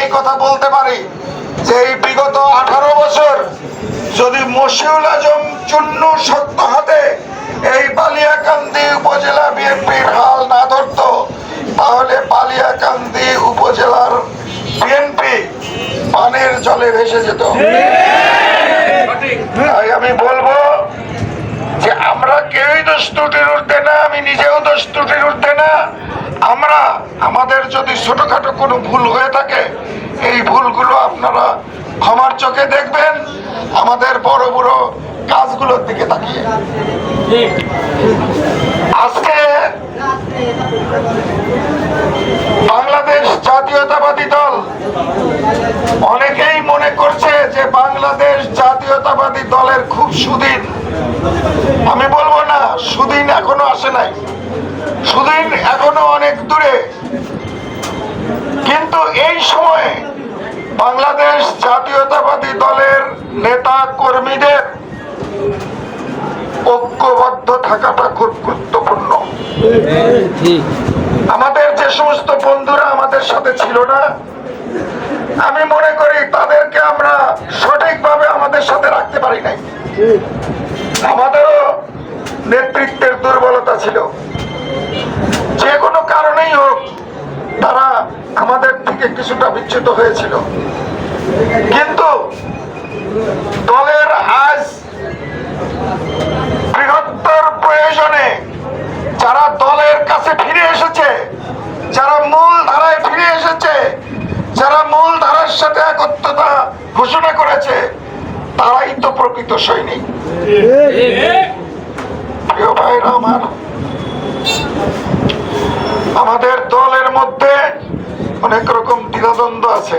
এই কথা বলতে পারি যে এই বিগত আঠারো বছর যদি মশিউল আজম চুন্নু সত্য হাতে এই বালিয়াকান্দি উপজেলা বিএনপির হাল না ধরতো, তাহলে বালিয়াকান্দি উপজেলার বিএনপি পানের জলে ভেসে যেত। তাই আমি বলব যে আমরা কেউই দোষ ত্রুটির ঊর্ধ্বে না, আমি নিজেও দোষ ত্রুটির ঊর্ধ্বে না। আমরা আমাদের যদি ছোটখাটো কোনো ভুল হয়ে থাকে, এই ভুলগুলো আপনারা ক্ষমার চোখে দেখবেন। আমাদের বড় বড় কাজগুলোর দিকে তাকিয়ে। আজকে বাংলাদেশ জাতীয়তাবাদী দল অনেকেই মনে করছে যে বাংলাদেশ জাতীয়তাবাদী দলের খুব সুদিন। আমি বলব না, সুদিন এখনও আসে নাই। সুদিন এখনও অনেক দূরে। কিন্তু এই সময়ে বাংলাদেশ জাতীয়তাবাদী দলের নেতা কর্মীদের ঐক্যবদ্ধ থাকাটা খুব গুরুত্বপূর্ণ। আমাদের যে সমস্ত বন্ধুরা আমাদের সাথে ছিল না, আমি মনে করি তাদেরকে আমরা সঠিকভাবে আমাদের সাথে রাখতে পারি নাই। আমাদেরও নেতৃত্বের দুর্বলতা ছিল যে কোনো কারণেই হোক তারা আমাদের থেকে কিছুটা হয়েছিল। কিন্তু দলের আজ বৃহত্তর প্রয়োজনে যারা দলের কাছে ফিরে এসেছে, যারা মূল ধারায় ফিরে এসেছে, যারা মূল ধারার সাথে একত্রতা ঘোষণা করেছে, তারাই তো প্রকৃত সৈনিক প্রিয় ভাইরা আমার আমাদের দলের মধ্যে অনেক রকম দ্বিধাদ্বন্দ্ব আছে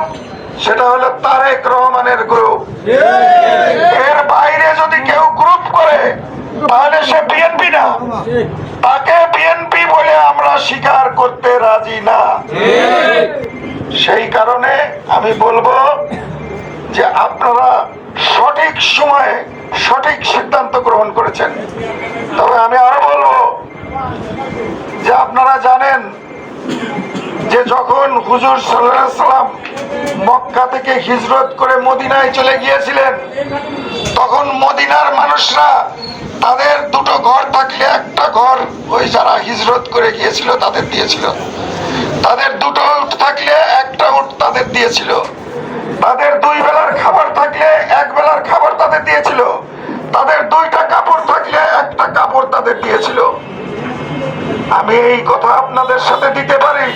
সেটা হলো তারেক রহমানের গ্রুপ এর বাইরে যদি কেউ গ্রুপ করে, তাহলে সে বিএনপি না। তাকে বিএনপি বলে আমরা স্বীকার করতে রাজি না। সেই কারণে আমি বলব যে আপনারা সঠিক সময়ে সঠিক সিদ্ধান্ত গ্রহণ করেছেন। তবে আমি আরও বলব যে আপনারা জানেন যে যখন হুজুর সাল্লাম মক্কা থেকে হিজরত করে মদিনায় চলে গিয়েছিলেন, তখন মদিনার মানুষরা তাদের দুটো ঘর থাকলে একটা ঘর ওই যারা হিজরত করে গিয়েছিল তাদের দিয়েছিল। তাদের দুটো উট থাকলে একটা উট তাদের দিয়েছিল। তাদের দুই বেলার খাবার থাকলে এক বেলার খাবার তাদের দিয়েছিল। তাদের দুইটা কাপড় থাকলে একটা কাপড় তাদের দিয়েছিল। আমি এই কথা আপনাদের সাথে দিতে পারি?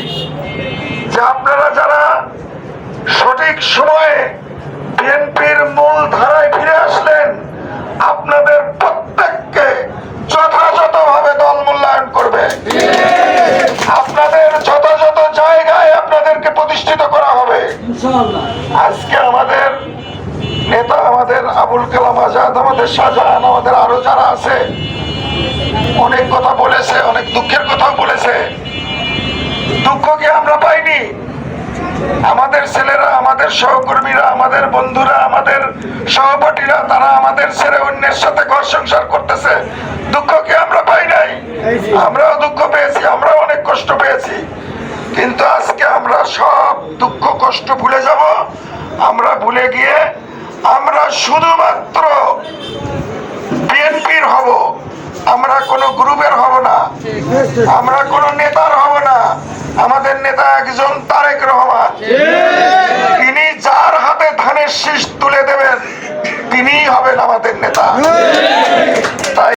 আপনারা যারা সঠিক সময়ে বিএনপির মূল ধারায় ফিরে আসলেন আপনাদের প্রত্যেককে যথাযথভাবে দল মূল্যায়ন করবে। আপনাদের যথাযথ জায়গায় আপনাদেরকে প্রতিষ্ঠিত করা হবে। আজকে আমাদের নেতা আমাদের আবুল কালাম আজাদ আমাদের শাহজাহান আমাদের আরও যারা আছে অনেক কথা বলেছে অনেক দুঃখের কথাও বলেছে। দুঃখকে আমরা পাইনি? আমাদের ছেলেরা, আমাদের সহকর্মীরা, আমাদের বন্ধুরা, আমাদের সহপাঠীরা, তারা আমাদের ছেড়ে অন্যের সাথে ঘর সংসার করতেছে। দুঃখকে আমরা পাই নাই? আমরাও দুঃখ পেয়েছি, আমরাও অনেক কষ্ট পেয়েছি। কিন্তু আজকে আমরা সব দুঃখ, কষ্ট ভুলে যাব। আমরা ভুলে গিয়ে আমরা শুধুমাত্র বিএনপির হব। আমরা কোনো গ্রুপের হব না। আমরা কোনো নেতার হব না। আমাদের নেতা একজন তারেক রহমান। তিনি যার হাতে ধানের শীষ তুলে দেবেন তিনিই হবেন আমাদের নেতা। তাই